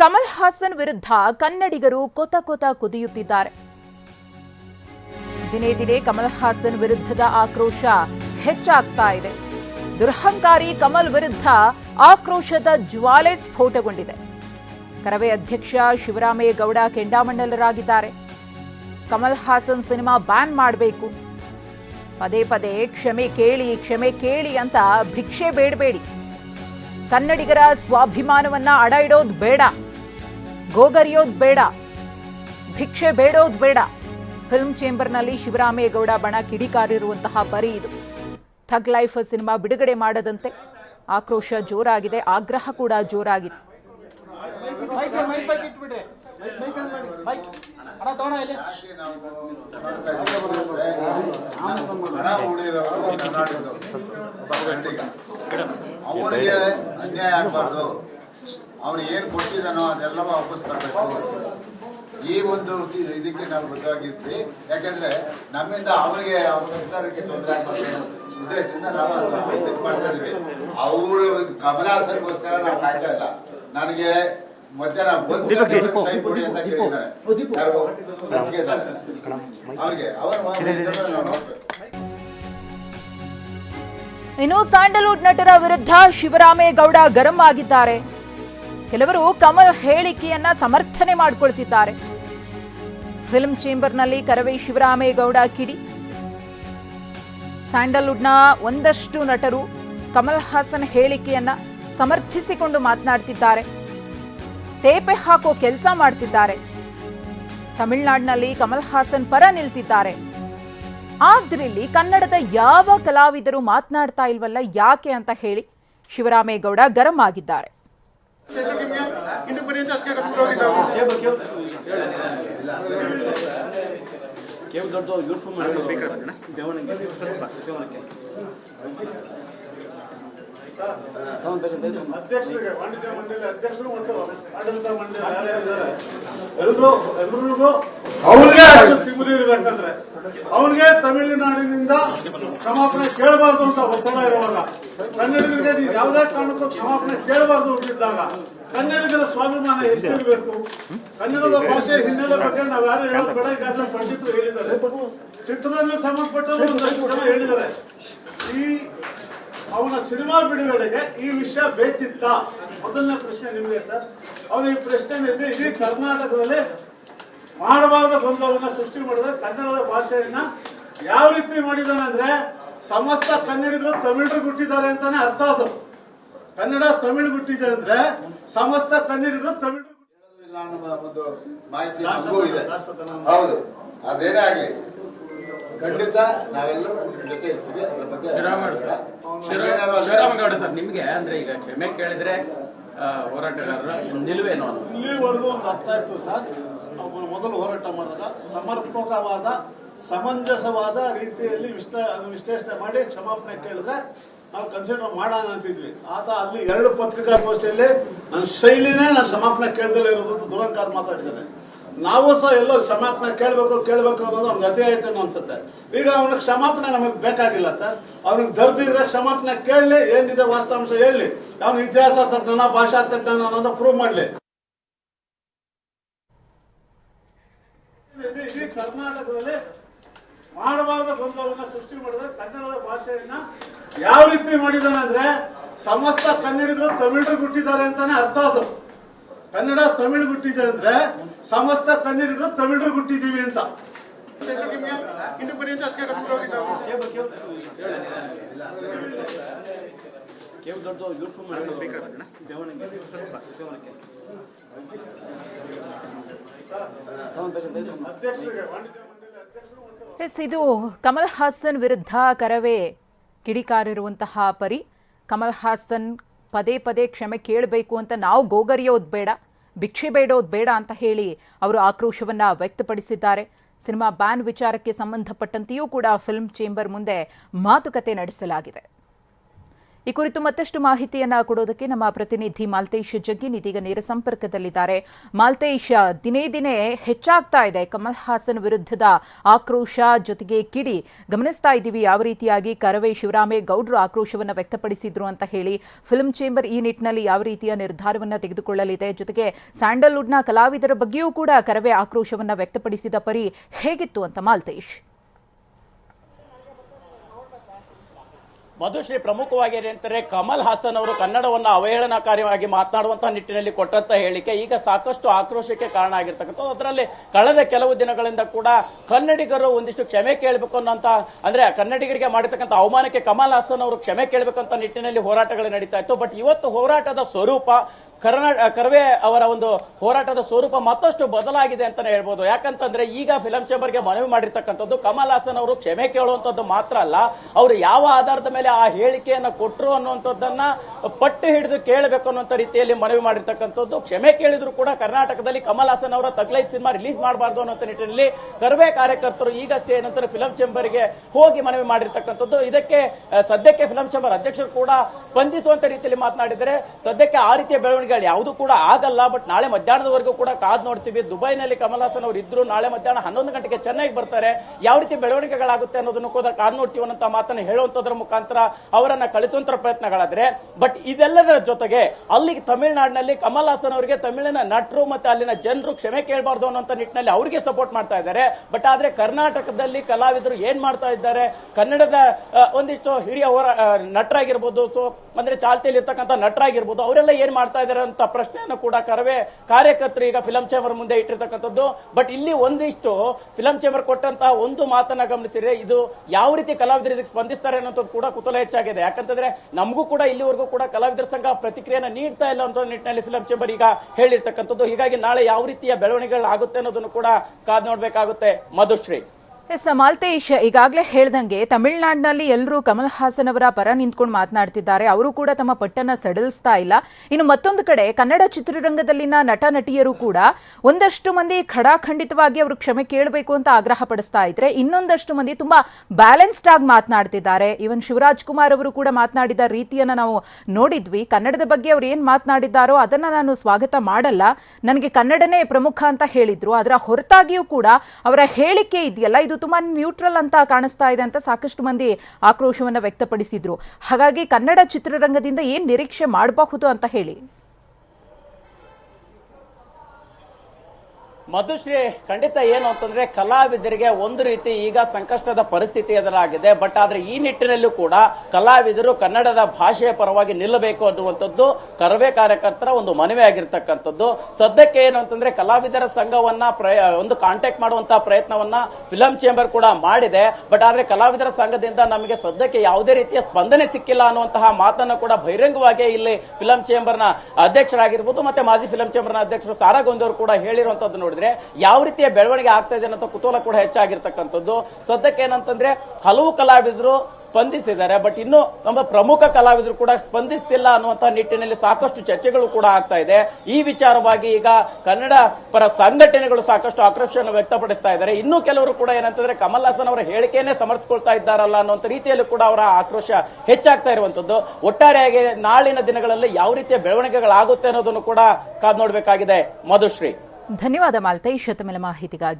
ಕಮಲ್ ಹಾಸನ್ ವಿರುದ್ಧ ಕನ್ನಡಿಗರು ಕೊತ ಕೊತ ಕುದಿಯುತ್ತಿದ್ದಾರೆ. ದಿನೇ ದಿನೇ ಕಮಲ್ ಹಾಸನ್ ವಿರುದ್ಧದ ಆಕ್ರೋಶ ಹೆಚ್ಚಾಗ್ತಾ ಇದೆ. ದುರಹಂಕಾರಿ ಕಮಲ್ ವಿರುದ್ಧ ಆಕ್ರೋಶದ ಜ್ವಾಲೆ ಸ್ಫೋಟಗೊಂಡಿದೆ. ಕರವೇ ಅಧ್ಯಕ್ಷ ಶಿವರಾಮೇಗೌಡ ಕೆಂಡಾಮಂಡಲರಾಗಿದ್ದಾರೆ. ಕಮಲ್ ಹಾಸನ್ ಸಿನಿಮಾ ಬ್ಯಾನ್ ಮಾಡಬೇಕು. ಪದೇ ಪದೇ ಕ್ಷಮೆ ಕೇಳಿ ಕ್ಷಮೆ ಕೇಳಿ ಅಂತ ಭಿಕ್ಷೆ ಬೇಡಬೇಡಿ. ಕನ್ನಡಿಗರ ಸ್ವಾಭಿಮಾನವನ್ನ ಅಡ ಇಡೋದು ಬೇಡ. ಗೋಗರಿಯೋದು ಬೇಡ ಭಿಕ್ಷೆ ಬೇಡೋದ್ ಬೇಡ ಫಿಲ್ಮ್ ಚೇಂಬರ್ನಲ್ಲಿ ಶಿವರಾಮೇಗೌಡ ಬಣ ಕಿಡಿಕಾರಿರುವಂತಹ ಪರಿ ಇದು ಥಗ್ ಲೈಫ್ ಸಿನಿಮಾ ಬಿಡುಗಡೆ ಮಾಡದಂತೆ ಆಕ್ರೋಶ ಜೋರಾಗಿದೆ ಆಗ್ರಹ ಕೂಡ ಜೋರಾಗಿದೆ ಅನ್ಯಾಯ ಆಗಬಾರ್ದು ಅವನು ಏನು ಕೊಟ್ಟಿದ್ದಾನೋ ಅದೆಲ್ಲ ವಾಪಸ್ ತರಬೇಕು ಈ ಒಂದು ಇದಕ್ಕೆ ನಾವು ಬದ್ಧವಾಗಿದ್ವಿ ಯಾಕಂದ್ರೆ ನಮ್ಮಿಂದ ಅವ್ರಿಗೆ ಅವ್ರ ಸಂಸಾರಕ್ಕೆ ತೊಂದರೆ ಆಗಬಾರ್ದು. ಉದ್ದೇಶದಿಂದ ನಾವು ಅದನ್ನ ಇದಕ್ಕೆ ಮಾಡ್ತಾ ಇದೀವಿ. ಅವ್ರ ಗಮನಾಸಕ್ಕೋಸ್ಕರ ನಾವು ಕಾಯ್ತಾ ಇಲ್ಲ. ನನಗೆ ಮಧ್ಯಾಹ್ನ ಒಂದು ಟೈಮ್ ಕೊಡಿ ಅಂತ ಕೇಳಿದ್ದಾರೆ. ಯಾರು ಹಂಚಿಕೆದಾರ ಅವ್ರಿಗೆ ಅವರ ಇನ್ನು ಸ್ಯಾಂಡಲ್ವುಡ್ ನಟರ ವಿರುದ್ಧ ಶಿವರಾಮೇಗೌಡ ಗರಂ ಆಗಿದ್ದಾರೆ. ಕೆಲವರು ಕಮಲ್ ಹೇಳಿಕೆಯನ್ನ ಸಮರ್ಥನೆ ಮಾಡಿಕೊಳ್ತಿದ್ದಾರೆ. ಫಿಲ್ಮ್ ಚೇಂಬರ್ನಲ್ಲಿ ಕರವೇ ಶಿವರಾಮೇಗೌಡ ಕಿಡಿ. ಸ್ಯಾಂಡಲ್ವುಡ್ನ ಒಂದಷ್ಟು ನಟರು ಕಮಲ್ ಹಾಸನ್ ಹೇಳಿಕೆಯನ್ನ ಸಮರ್ಥಿಸಿಕೊಂಡು ಮಾತನಾಡ್ತಿದ್ದಾರೆ. ತೇಪೆ ಹಾಕೋ ಕೆಲಸ ಮಾಡ್ತಿದ್ದಾರೆ. ತಮಿಳ್ನಾಡಿನಲ್ಲಿ ಕಮಲ್ ಹಾಸನ್ ಪರ ನಿಲ್ತಿದ್ದಾರೆ. ಆದ್ರಿಲ್ಲಿ ಕನ್ನಡದ ಯಾವ ಕಲಾವಿದರು ಮಾತನಾಡ್ತಾ ಇಲ್ವಲ್ಲ ಯಾಕೆ ಅಂತ ಹೇಳಿ ಶಿವರಾಮೇಗೌಡ ಗರಂ ಆಗಿದ್ದಾರೆ. ಅಧ್ಯಕ್ಷರಿಗೆ ವಾಣಿಜ್ಯ ಮಂಡಳಿ ಅಧ್ಯಕ್ಷರು ಮತ್ತು ಆಡಳಿತ ಮಂಡಳಿ ಎಲ್ಲರೂ ಎಲ್ರಿಗೂ ಅವ್ರಿಗೆ ಅಷ್ಟು ತಿಗುರಿ ಇರ್ಬೇಕಂದ್ರೆ. ಅವ್ರಿಗೆ ತಮಿಳುನಾಡಿನಿಂದ ಕ್ಷಮಾಪಣೆ ಕೇಳಬಾರ್ದು ಅಂತ ಒತ್ತಡ ಇರುವಾಗ ಕನ್ನಡಿಗರಿಗೆ ನೀವು ಯಾವುದೇ ಕಾರಣಕ್ಕೂ ಕ್ಷಮಾಪಣೆ ಕೇಳಬಾರ್ದು ಅಂತಿದ್ದಾಗ ಕನ್ನಡಿಗರ ಸ್ವಾಭಿಮಾನ ಎಷ್ಟಿರಬೇಕು? ಕನ್ನಡದ ಭಾಷೆ ಹಿನ್ನೆಲೆ ಬಗ್ಗೆ ನಾವು ಯಾರು ಹೇಳೋದು ಬೇಡ ಈಗಾಗಲೇ ಪಂಡಿತರು ಹೇಳಿದ್ದಾರೆ. ಚಿತ್ರರಂಗಕ್ಕೆ ಸಂಬಂಧಪಟ್ಟವರು ಒಂದಷ್ಟು ಜನ ಹೇಳಿದ್ದಾರೆ. ಈ ಅವನ ಸಿನಿಮಾ ಬಿಡುಗಡೆಗೆ ಈ ವಿಷಯ ಬೇಕಿತ್ತ? ಮೊದಲನೇ ಪ್ರಶ್ನೆ ನಿಮಗೆ ಸರ್. ಅವ್ರ ಈ ಪ್ರಶ್ನೆ ಇಡೀ ಕರ್ನಾಟಕದಲ್ಲಿ ಮಾಡಬಾರದ ಗೊಂದಲವನ್ನ ಸೃಷ್ಟಿ ಮಾಡಿದ್ರೆ ಕನ್ನಡದ ಭಾಷೆಯನ್ನ ಯಾವ ರೀತಿ ಮಾಡಿದಾನೆ ಅಂದ್ರೆ ಸಮಸ್ತ ಕನ್ನಡಿಗರು ತಮಿಳು ಹುಟ್ಟಿದ್ದಾರೆ ಅಂತಾನೆ ಅರ್ಥ ಅದು. ಕನ್ನಡ ತಮಿಳು ಗುಟ್ಟಿದೆ ಅಂದ್ರೆ ಸಮಸ್ತ ಕನ್ನಡಿಗರು ತಮಿಳು ಇಲ್ಲ ಅನ್ನೋ ಒಂದು ಮಾಹಿತಿ ನಮಗೂ ಇದೆ. ಹೌದು. ಅದೇನೇ ಆಗ್ಲಿ ಖಂಡಿತ ನಾವೆಲ್ಲರೂ ಜೊತೆ ಇರ್ತೀವಿ. ಅದ್ರ ಬಗ್ಗೆ ನಿಮಗೆ ಸರ್. ಅದೇನಾದ್ರು ಸರ್ ನಿಮ್ಗೆ ಅಂದ್ರೆ ಈಗ ಕ್ಷಮೆ ಕೇಳಿದ್ರೆ ಹೋರಾಟಗಾರರ ನಿಲುವೇನು ಇಲ್ಲಿವರೆಗೂ ಒಂದು ಅರ್ಥ ಆಯ್ತು ಸರ್. ಮೊದಲು ಹೋರಾಟ ಮಾಡಿದಾಗ ಸಮರ್ಪಕವಾದ, ಸಮಂಜಸವಾದ ರೀತಿಯಲ್ಲಿ ವಿಶ್ಲ ವಿಶ್ಲೇಷಣೆ ಮಾಡಿ ಕ್ಷಮಾಪಣೆ ಕೇಳಿದ್ರೆ ನಾವು ಕನ್ಸಿಡರ್ ಮಾಡೋಣ ಅಂತಿದ್ವಿ. ಆತ ಅಲ್ಲಿ ಎರಡು ಪತ್ರಿಕಾಗೋಷ್ಠಿಯಲ್ಲಿ ನನ್ನ ಶೈಲಿನೇ ನಾನು ಸಮಾಪನೆ ಕೇಳ್ದಲೇ ಇರೋದು ಅಂತ ದುರಂಕಾರ ಮಾತಾಡಿದ್ದಾನೆ ನಾವು ಸಹ ಎಲ್ಲೋ ಕ್ಷಮಾಪಣೆ ಕೇಳಬೇಕು ಕೇಳಬೇಕು ಅನ್ನೋದು ಅವ್ನಿಗೆ ಅತಿ ಆಯ್ತು ಅನ್ಸುತ್ತೆ. ಈಗ ಅವನಿಗೆ ಕ್ಷಮಾಪಣೆ ನಮಗೆ ಬೇಕಾಗಿಲ್ಲ ಸರ್. ಅವ್ನಿಗೆ ದರ್ದಿದ್ರೆ ಕ್ಷಮಾಪಣೆ ಕೇಳಲಿ, ಏನಿದೆ ವಾಸ್ತವಾಂಶ ಹೇಳಿ ಅವನು ಇತಿಹಾಸ ತಜ್ಞನ ಭಾಷಾ ತಜ್ಞನ ಅನ್ನೋದು ಪ್ರೂವ್ ಮಾಡಲಿ. ಇಡೀ ಕರ್ನಾಟಕದಲ್ಲಿ ಮಾಡಬಾರದ ಗೊಂದಲವನ್ನ ಸೃಷ್ಟಿ ಮಾಡಿದ್ರೆ ಕನ್ನಡದ ಭಾಷೆಯನ್ನ ಯಾವ ರೀತಿ ಮಾಡಿದಾನೆ ಅಂದ್ರೆ ಸಮಸ್ತ ಕನ್ನಡಿಗರು ತಮಿಳರು ಗುಟ್ಟಿದ್ದಾರೆ ಅಂತಾನೆ ಅರ್ಥ ಅದು. ಕನ್ನಡ ತಮಿಳು ಹುಟ್ಟಿದೆ ಅಂದ್ರೆ ಸಮಸ್ತ ಕನ್ನಡಿಗರು ತಮಿಳರು ಗುಟ್ಟಿದ್ದೀವಿ ಅಂತ. ಅಧ್ಯಕ್ಷರಿಗೆ ಎಸ್, ಇದು ಕಮಲ್ ಹಾಸನ್ ವಿರುದ್ಧ ಕರವೇ ಕಿಡಿಕಾರಿರುವಂತಹ ಪರಿ. ಕಮಲ್ ಹಾಸನ್ ಪದೇ ಪದೇ ಕ್ಷಮೆ ಕೇಳಬೇಕು ಅಂತ ನಾವು ಗೋಗರಿಯೋದು ಬೇಡ, ಭಿಕ್ಷೆ ಬೇಡೋದು ಬೇಡ ಅಂತ ಹೇಳಿ ಅವರು ಆಕ್ರೋಶವನ್ನ ವ್ಯಕ್ತಪಡಿಸಿದ್ದಾರೆ. ಸಿನಿಮಾ ಬ್ಯಾನ್ ವಿಚಾರಕ್ಕೆ ಸಂಬಂಧಪಟ್ಟಂತೆಯೂ ಕೂಡ ಫಿಲ್ಮ್ ಚೇಂಬರ್ ಮುಂದೆ ಮಾತುಕತೆ ನಡೆಸಲಾಗಿದೆ. ಈ ಕುರಿತು ಮತ್ತಷ್ಟು ಮಾಹಿತಿಯನ್ನ ಕೊಡೋದಕ್ಕೆ ನಮ್ಮ ಪ್ರತಿನಿಧಿ ಮಾಲ್ತೇಶ್ ಜಗ್ಗಿನ್ ಇದೀಗ ನೇರ ಸಂಪರ್ಕದಲ್ಲಿದ್ದಾರೆ. ಮಾಲ್ತೇಶ್, ದಿನೇ ದಿನೇ ಹೆಚ್ಚಾಗ್ತಾ ಇದೆ. ಕಮಲ್ ಹಾಸನ್ ವಿರುದ್ಧದ ಆಕ್ರೋಶ ಜೊತೆಗೆ ಕಿಡಿ. ಗಮನಿಸ್ತಾ ಇದ್ದೀವಿ ಯಾವ ರೀತಿಯಾಗಿ ಕರವೇ ಶಿವರಾಮೇಗೌಡರು ಆಕ್ರೋಶವನ್ನು ವ್ಯಕ್ತಪಡಿಸಿದ್ರು ಅಂತ ಹೇಳಿ. ಫಿಲ್ಮ್ ಚೇಂಬರ್ ಈ ನಿಟ್ಟಿನಲ್ಲಿ ಯಾವ ರೀತಿಯ ನಿರ್ಧಾರವನ್ನು ತೆಗೆದುಕೊಳ್ಳಲಿದೆ? ಜೊತೆಗೆ ಸ್ಯಾಂಡಲ್ವುಡ್ನ ಕಲಾವಿದರ ಬಗ್ಗೆಯೂ ಕೂಡ ಕರವೇ ಆಕ್ರೋಶವನ್ನು ವ್ಯಕ್ತಪಡಿಸಿದ ಪರಿ ಹೇಗಿತ್ತು ಅಂತ ಮಾಲ್ತೇಶ್? ಮಧುಶ್ರೀ ಪ್ರಮುಖವಾಗಿ ಏನಂತಾರೆ ಕಮಲ್ ಹಾಸನ್ ಅವರು ಕನ್ನಡವನ್ನು ಅವಹೇಳನಕಾರಿಯಾಗಿ ಮಾತನಾಡುವಂತಹ ನಿಟ್ಟಿನಲ್ಲಿ ಕೊಟ್ಟಂತ ಹೇಳಿಕೆ ಈಗ ಸಾಕಷ್ಟು ಆಕ್ರೋಶಕ್ಕೆ ಕಾರಣ ಆಗಿರ್ತಕ್ಕಂಥ ಅದರಲ್ಲಿ ಕಳೆದ ಕೆಲವು ದಿನಗಳಿಂದ ಕೂಡ ಕನ್ನಡಿಗರು ಒಂದಿಷ್ಟು ಕ್ಷಮೆ ಕೇಳಬೇಕು ಅನ್ನೋಂತ ಅಂದ್ರೆ ಕನ್ನಡಿಗರಿಗೆ ಮಾಡಿರ್ತಕ್ಕಂಥ ಅವಮಾನಕ್ಕೆ ಕಮಲ್ ಹಾಸನ್ ಅವರು ಕ್ಷಮೆ ಕೇಳಬೇಕಂತ ನಿಟ್ಟಿನಲ್ಲಿ ಹೋರಾಟಗಳು ನಡೀತಾ ಇತ್ತು. ಬಟ್ ಇವತ್ತು ಹೋರಾಟದ ಸ್ವರೂಪ, ಕರ್ನಾ, ಕರ್ವೆ ಅವರ ಒಂದು ಹೋರಾಟದ ಸ್ವರೂಪ ಮತ್ತಷ್ಟು ಬದಲಾಗಿದೆ ಅಂತಾನೆ ಹೇಳ್ಬೋದು. ಯಾಕಂತಂದ್ರೆ ಈಗ ಫಿಲಂ ಚೇಂಬರ್ಗೆ ಮನವಿ ಮಾಡಿರ್ತಕ್ಕಂಥದ್ದು ಕಮಲ್ ಹಾಸನ್ ಅವರು ಕ್ಷಮೆ ಕೇಳುವಂಥದ್ದು ಮಾತ್ರ ಅಲ್ಲ, ಅವರು ಯಾವ ಆಧಾರದ ಮೇಲೆ ಆ ಹೇಳಿಕೆಯನ್ನ ಕೊಟ್ಟರು ಅನ್ನುವಂಥದ್ದನ್ನ ಪಟ್ಟು ಹಿಡಿದು ಕೇಳಬೇಕು ಅನ್ನುವಂಥ ರೀತಿಯಲ್ಲಿ ಮನವಿ ಮಾಡಿರ್ತಕ್ಕಂಥದ್ದು. ಕ್ಷಮೆ ಕೇಳಿದ್ರು ಕೂಡ ಕರ್ನಾಟಕದಲ್ಲಿ ಕಮಲ್ ಹಾಸನ್ ಅವರ ತಗ್ಲೈ ಸಿನಿಮಾ ರಿಲೀಸ್ ಮಾಡಬಾರ್ದು ಅನ್ನೋ ನಿಟ್ಟಿನಲ್ಲಿ ಕರ್ವೆ ಕಾರ್ಯಕರ್ತರು ಈಗಷ್ಟೇ ಏನಂತಾರೆ ಫಿಲಂ ಚೇಂಬರ್ಗೆ ಹೋಗಿ ಮನವಿ ಮಾಡಿರ್ತಕ್ಕಂಥದ್ದು. ಇದಕ್ಕೆ ಸದ್ಯಕ್ಕೆ ಫಿಲಂ ಚೇಂಬರ್ ಅಧ್ಯಕ್ಷರು ಕೂಡ ಸ್ಪಂದಿಸುವಂತ ರೀತಿಯಲ್ಲಿ ಮಾತನಾಡಿದರೆ ಸದ್ಯಕ್ಕೆ ಆ ರೀತಿಯ ಬೆಳವಣಿಗೆಗಳು ಯಾವುದು ಕೂಡ ಆಗಲ್ಲ, ಬಟ್ ನಾಳೆ ಮಧ್ಯಾಹ್ನದವರೆಗೂ ಕೂಡ ಕಾದ್ ನೋಡ್ತೀವಿ. ದುಬೈನಲ್ಲಿ ಕಮಲ್ ಹಾಸನ್ ಅವರು ಇದ್ರು ನಾಳೆ ಮಧ್ಯಾಹ್ನ ಹನ್ನೊಂದು ಗಂಟೆಗೆ ಚೆನ್ನೈಗೆ ಬರ್ತಾರೆ. ಯಾವ ರೀತಿ ಬೆಳವಣಿಗೆಗಳಾಗುತ್ತೆ ಅನ್ನೋದನ್ನು ಕೂಡ ಕಾದ್ ನೋಡ್ತೀವಿ ಅನ್ನೋ ಮಾತನ್ನು ಹೇಳುವಂತದ್ರ ಮುಖಾಂತರ ಅವರನ್ನ ಕಳಿಸುವಂತ ಪ್ರಯತ್ನಗಳಾದ್ರೆ ಬಟ್ ಇದೆಲ್ಲದರ ಜೊತೆಗೆ ಅಲ್ಲಿ ತಮಿಳುನಾಡಿನಲ್ಲಿ ಕಮಲ್ ಹಾಸನ್ ಅವರಿಗೆ ತಮಿಳಿನ ನಟರು ಮತ್ತೆ ಅಲ್ಲಿನ ಜನರು ಕ್ಷಮೆ ಕೇಳಬಾರ್ದು ಅನ್ನೋಂಥ ನಿಟ್ಟಿನಲ್ಲಿ ಅವರಿಗೆ ಸಪೋರ್ಟ್ ಮಾಡ್ತಾ ಇದ್ದಾರೆ. ಬಟ್ ಆದ್ರೆ ಕರ್ನಾಟಕದಲ್ಲಿ ಕಲಾವಿದರು ಏನ್ ಮಾಡ್ತಾ ಇದ್ದಾರೆ? ಕನ್ನಡದ ಒಂದಿಷ್ಟು ಹಿರಿಯ ಹೋರ ನಟರಾಗಿರ್ಬೋದು, ಸೊ, ಅಂದ್ರೆ ಚಾಲ್ತಿಯಲ್ಲಿ ಇರ್ತಕ್ಕಂಥ ನಟರಾಗಿರ್ಬೋದು, ಅವರೆಲ್ಲ ಏನ್ ಮಾಡ್ತಾ ಇದ್ದಾರೆ ಅಂತ ಪ್ರಶ್ನೆಯನ್ನು ಕೂಡ ಕರವೇ ಕಾರ್ಯಕರ್ತರು ಈಗ ಫಿಲಂ ಚೇಂಬರ್ ಮುಂದೆ ಇಟ್ಟಿರ್ತಕ್ಕಂಥದ್ದು. ಬಟ್ ಇಲ್ಲಿ ಒಂದಿಷ್ಟು ಫಿಲಂ ಚೇಂಬರ್ ಕೊಟ್ಟಂತಹ ಒಂದು ಮಾತನ್ನ ಗಮನಿಸಿದ್ರೆ ಇದು ಯಾವ ರೀತಿ ಕಲಾವಿದರು ಇದಕ್ಕೆ ಸ್ಪಂದಿಸ್ತಾರೆ ಅನ್ನೋದು ಕೂಡ ಕುತೂಹಲ ಹೆಚ್ಚಾಗಿದೆ. ಯಾಕಂತಂದ್ರೆ ನಮಗೂ ಕೂಡ ಇಲ್ಲಿವರೆಗೂ ಕೂಡ ಕಲಾವಿದರ ಸಂಘ ಪ್ರತಿಕ್ರಿಯೆನ ನೀಡ್ತಾ ಇಲ್ಲ ಅಂತ ನಿಟ್ಟಿನಲ್ಲಿ ಫಿಲಂ ಚೇಂಬರ್ ಈಗ ಹೇಳಿರ್ತಕ್ಕಂಥದ್ದು. ಹೀಗಾಗಿ ನಾಳೆ ಯಾವ ರೀತಿಯ ಬೆಳವಣಿಗೆಗಳು ಆಗುತ್ತೆ ಅನ್ನೋದನ್ನು ಕೂಡ ಕಾದ್ ನೋಡ್ಬೇಕಾಗುತ್ತೆ. ಮಧುಶ್ರೀ. ಎಸ್ ಮಾಲ್ತೇಶ್ ಈಗಾಗಲೇ ಹೇಳ್ದಂಗೆ ತಮಿಳುನಾಡಿನಲ್ಲಿ ಎಲ್ಲರೂ ಕಮಲ್ ಹಾಸನ್ ಅವರ ಪರ ನಿಂತ್ಕೊಂಡು ಮಾತನಾಡ್ತಿದ್ದಾರೆ. ಅವರು ಕೂಡ ತಮ್ಮ ಪಟ್ಟನ್ನ ಸಡಿಲಿಸ್ತಾ ಇಲ್ಲ. ಇನ್ನು ಮತ್ತೊಂದು ಕಡೆ ಕನ್ನಡ ಚಿತ್ರರಂಗದಲ್ಲಿನ ನಟ, ನಟಿಯರು ಕೂಡ ಒಂದಷ್ಟು ಮಂದಿ ಖಡಾಖಂಡಿತವಾಗಿ ಅವರು ಕ್ಷಮೆ ಕೇಳಬೇಕು ಅಂತ ಆಗ್ರಹ ಪಡಿಸ್ತಾ ಇದ್ರೆ ಇನ್ನೊಂದಷ್ಟು ಮಂದಿ ತುಂಬಾ ಬ್ಯಾಲೆನ್ಸ್ಡ್ ಆಗಿ ಮಾತನಾಡ್ತಿದ್ದಾರೆ. ಇವನ್ ಶಿವರಾಜ್ ಕುಮಾರ್ ಅವರು ಕೂಡ ಮಾತನಾಡಿದ ರೀತಿಯನ್ನ ನಾವು ನೋಡಿದ್ವಿ. ಕನ್ನಡದ ಬಗ್ಗೆ ಅವ್ರು ಏನ್ ಮಾತನಾಡಿದ್ದಾರೋ ಅದನ್ನ ನಾನು ಸ್ವಾಗತ ಮಾಡಲ್ಲ. ನನಗೆ ಕನ್ನಡನೇ ಪ್ರಮುಖ ಅಂತ ಹೇಳಿದ್ರು. ಅದರ ಹೊರತಾಗಿಯೂ ಕೂಡ ಅವರ ಹೇಳಿಕೆ ಇದೆಯಲ್ಲ, ಇದು ತುಂಬಾ ನ್ಯೂಟ್ರಲ್ ಅಂತ ಕಾಣಿಸ್ತಾ ಇದೆ ಅಂತ ಸಾಕಷ್ಟು ಮಂದಿ ಆಕ್ರೋಶವನ್ನ ವ್ಯಕ್ತಪಡಿಸಿದ್ರು. ಹಾಗಾಗಿ ಕನ್ನಡ ಚಿತ್ರರಂಗದಿಂದ ಏನು ನಿರೀಕ್ಷೆ ಮಾಡಬಹುದು ಅಂತ ಹೇಳಿ. ಮಧುಶ್ರೀ, ಖಂಡಿತ ಏನು ಅಂತಂದ್ರೆ ಕಲಾವಿದರಿಗೆ ಒಂದು ರೀತಿ ಈಗ ಸಂಕಷ್ಟದ ಪರಿಸ್ಥಿತಿ ಎದುರಾಗಿದೆ. ಬಟ್ ಆದ್ರೆ ಈ ನಿಟ್ಟಿನಲ್ಲೂ ಕೂಡ ಕಲಾವಿದರು ಕನ್ನಡದ ಭಾಷೆಯ ಪರವಾಗಿ ನಿಲ್ಲಬೇಕು ಅನ್ನುವಂಥದ್ದು ಕರವೇ ಕಾರ್ಯಕರ್ತರ ಒಂದು ಮನವಿ ಆಗಿರ್ತಕ್ಕಂಥದ್ದು. ಸದ್ಯಕ್ಕೆ ಏನು ಅಂತಂದ್ರೆ ಕಲಾವಿದರ ಸಂಘವನ್ನ ಒಂದು ಕಾಂಟ್ಯಾಕ್ಟ್ ಮಾಡುವಂತಹ ಪ್ರಯತ್ನವನ್ನ ಫಿಲಂ ಚೇಂಬರ್ ಕೂಡ ಮಾಡಿದೆ. ಬಟ್ ಆದ್ರೆ ಕಲಾವಿದರ ಸಂಘದಿಂದ ನಮಗೆ ಸದ್ಯಕ್ಕೆ ಯಾವುದೇ ರೀತಿಯ ಸ್ಪಂದನೆ ಸಿಕ್ಕಿಲ್ಲ ಅನ್ನುವಂತಹ ಮಾತನ್ನು ಕೂಡ ಬಹಿರಂಗವಾಗಿ ಇಲ್ಲಿ ಫಿಲಂ ಚೇಂಬರ್ನ ಅಧ್ಯಕ್ಷರಾಗಿರ್ಬೋದು, ಮತ್ತೆ ಮಾಜಿ ಫಿಲಂ ಚೇಂಬರ್ನ ಅಧ್ಯಕ್ಷರು ಸಾರಾಗೊಂದವರು ಕೂಡ ಹೇಳಿರುವಂತದ್ದು ನೋಡಿದ್ರೆ ಯಾವ ರೀತಿಯ ಬೆಳವಣಿಗೆ ಆಗ್ತಾ ಇದೆ ಅನ್ನೋ ಕುತೂಹಲ ಕೂಡ ಹೆಚ್ಚಾಗಿರ್ತಕ್ಕಂಥದ್ದು. ಸದ್ಯಕ್ಕೆ ಏನಂತಂದ್ರೆ ಹಲವು ಕಲಾವಿದರು ಸ್ಪಂದಿಸಿದ್ದಾರೆ, ಬಟ್ ಇನ್ನು ನಮ್ಮ ಪ್ರಮುಖ ಕಲಾವಿದರು ಕೂಡ ಸ್ಪಂದಿಸ್ತಿಲ್ಲ ಅನ್ನುವಂತ ನಿಟ್ಟಿನಲ್ಲಿ ಸಾಕಷ್ಟು ಚರ್ಚೆಗಳು ಕೂಡ ಆಗ್ತಾ ಇದೆ. ಈ ವಿಚಾರವಾಗಿ ಈಗ ಕನ್ನಡ ಪರ ಸಂಘಟನೆಗಳು ಸಾಕಷ್ಟು ಆಕ್ರೋಶವನ್ನು ವ್ಯಕ್ತಪಡಿಸ್ತಾ ಇದ್ದಾರೆ. ಇನ್ನು ಕೆಲವರು ಕೂಡ ಏನಂತಂದ್ರೆ ಕಮಲ್ ಹಾಸನ್ ಅವರ ಹೇಳಿಕೆಯನ್ನೇ ಸಮರ್ಥಿಸ್ಕೊಳ್ತಾ ಇದ್ದಾರಲ್ಲ ಅನ್ನುವಂಥ ರೀತಿಯಲ್ಲೂ ಕೂಡ ಅವರ ಆಕ್ರೋಶ ಹೆಚ್ಚಾಗ್ತಾ ಇರುವಂತದ್ದು ಒಟ್ಟಾರೆಯಾಗಿ ನಾಳಿನ ದಿನಗಳಲ್ಲಿ ಯಾವ ರೀತಿಯ ಬೆಳವಣಿಗೆಗಳಾಗುತ್ತೆ ಅನ್ನೋದನ್ನು ಕೂಡ ಕಾದ್ ನೋಡಬೇಕಾಗಿದೆ. ಮಧುಶ್ರೀ. ಧನ್ಯವಾದ ಮಾಲ್ತೇಶ್ ಶತಮಲ ಮಾಹಿತಿಗಾಗಿ.